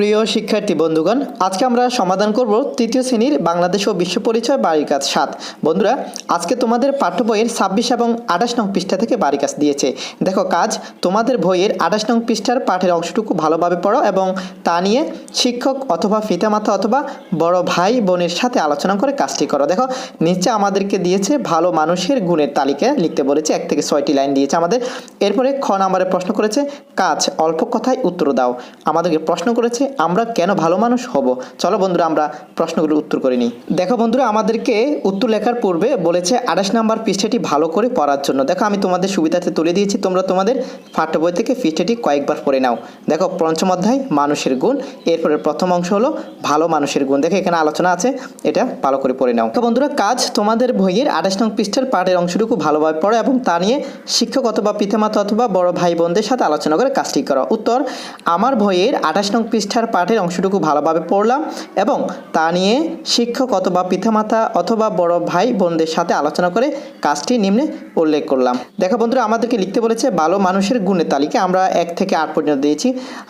প্রিয় শিক্ষার্থী বন্ধুগণ, আজকে আমরা সমাধান করব তৃতীয় শ্রেণির বাংলাদেশ ও বিশ্ব পরিচয় বাড়ির কাজ সাত। বন্ধুরা, আজকে তোমাদের পাঠ্য বইয়ের ছাব্বিশ এবং আঠাশ নং পৃষ্ঠা থেকে বাড়ির কাজ দিয়েছে। দেখো কাজ, তোমাদের বইয়ের আঠাশ নং পৃষ্ঠার পাঠের অংশটুকু ভালোভাবে পড়ো এবং তা নিয়ে শিক্ষক অথবা পিতামাতা অথবা বড় ভাই বোনের সাথে আলোচনা করে কাজটি করো। দেখো, নিচে আমাদেরকে দিয়েছে ভালো মানুষের গুণের তালিকা, লিখতে বলেছে এক থেকে ছয়টি লাইন দিয়েছে আমাদের। এরপরে খ নাম্বারে প্রশ্ন করেছে, কাজ অল্প কথায় উত্তর দাও। আমাদেরকে প্রশ্ন করেছে আমরা কেন ভালো মানুষ হব? চলো বন্ধুরা, আমরা প্রশ্নগুলোর উত্তর করে নিই। দেখো বন্ধুরা, আমাদেরকে উত্তর লেখার পূর্বে বলেছে আঠাশ নাম্বার পৃষ্ঠাটি ভালো করে পড়ার জন্য। দেখো, আমি তোমাদের সুবিধাতে তুলে দিয়েছি, তোমরা তোমাদের পাঠ্য বই থেকে পৃষ্ঠাটি কয়েকবার পড়ে নাও। দেখো, পঞ্চম অধ্যায়, মানুষের গুণ। এরপরে প্রথম অংশ হলো ভালো মানুষের গুণ। দেখো, এখানে আলোচনা আছে, এটা ভালো করে পড়ে নাও। তো বন্ধুরা, কাজ তোমাদের বইয়ের আঠাশ নং পৃষ্ঠার পাঠের অংশটুকু ভালোভাবে পড়ো এবং তা নিয়ে শিক্ষক অথবা পিতামাতা অথবা বড় ভাই বোনদের সাথে আলোচনা করে কাজটি করো। উত্তর, আমার বইয়ের আঠাশ নং পৃষ্ঠার পাঠের অংশটুকু ভালোভাবে পড়লাম এবং তা নিয়ে শিক্ষক অথবা পিতামাতা অথবা বড় ভাই বোনদের সাথে আলোচনা করে কাজটি নিম্নে উল্লেখ করলাম। দেখো বন্ধুরা, আমাদেরকে লিখতে বলেছে, ভালো মানুষের গুণের তালিকা আমরা এক থেকে আট পর্যন্ত দিয়েছি।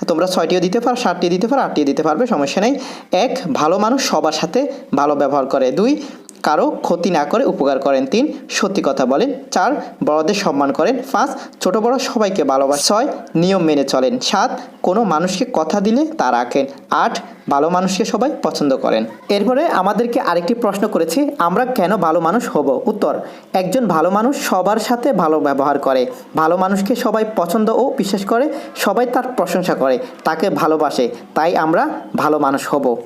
তোমরা ছয়টিও দিতে পারো সাতটি দিতে পারো, আটটিও দিতে পারবে, সমস্যা নেই। এক, ভালো মানুষ সবার সাথে ভালো ব্যবহার করে। দুই কারও ক্ষতি না করে উপকার করেন তিন, সত্যি কথা বলেন। চার, বড়দের সম্মান করেন। পাঁচ, ছোট বড় সবাইকে ভালোবাসেন। ছয়, নিয়ম মেনে চলেন। সাত, কোনো মানুষকে কথা দিলে তা রাখেন। আট, ভালো মানুষকে সবাই পছন্দ করেন। এরপরে আমাদেরকে আরেকটি প্রশ্ন করেছে, আমরা কেন ভালো মানুষ হব? উত্তর, একজন ভালো মানুষ সবার সাথে ভালো ব্যবহার করে। ভালো মানুষকে সবাই পছন্দ ও বিশ্বাস করে, সবাই তার প্রশংসা করে, তাকে ভালোবাসে। তাই আমরা ভালো মানুষ হব।